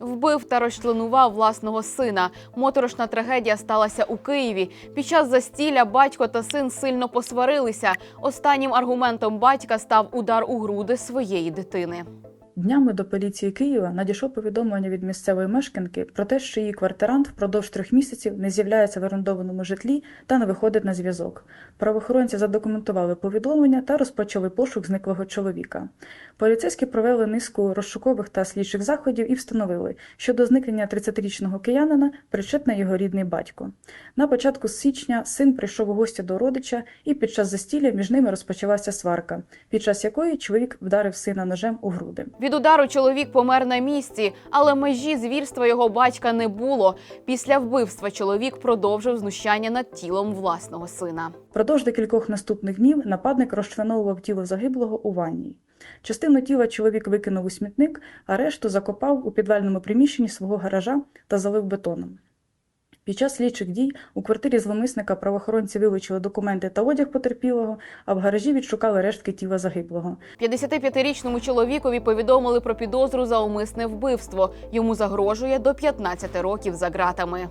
Вбив та розчленував власного сина. Моторошна трагедія сталася у Києві. Під час застілля батько та син сильно посварилися. Останнім аргументом батька став удар у груди своєї дитини. Днями до поліції Києва надійшло повідомлення від місцевої мешканки про те, що її квартирант впродовж трьох місяців не з'являється в орендованому житлі та не виходить на зв'язок. Правоохоронці задокументували повідомлення та розпочали пошук зниклого чоловіка. Поліцейські провели низку розшукових та слідчих заходів і встановили, що до зникнення 30-річного киянина причетний його рідний батько. На початку січня син прийшов у гості до родича, і під час застілля між ними розпочалася сварка, під час якої чоловік вдарив сина ножем у груди. Від удару чоловік помер на місці, але межі звірства його батька не було. Після вбивства чоловік продовжив знущання над тілом власного сина. Продовж декількох наступних днів нападник розчленовував тіло загиблого у ванні. Частину тіла чоловік викинув у смітник, а решту закопав у підвальному приміщенні свого гаража та залив бетоном. Під час слідчих дій у квартирі зловмисника правоохоронці вилучили документи та одяг потерпілого, а в гаражі відшукали рештки тіла загиблого. 55-річному чоловікові повідомили про підозру за умисне вбивство. Йому загрожує до 15 років за ґратами.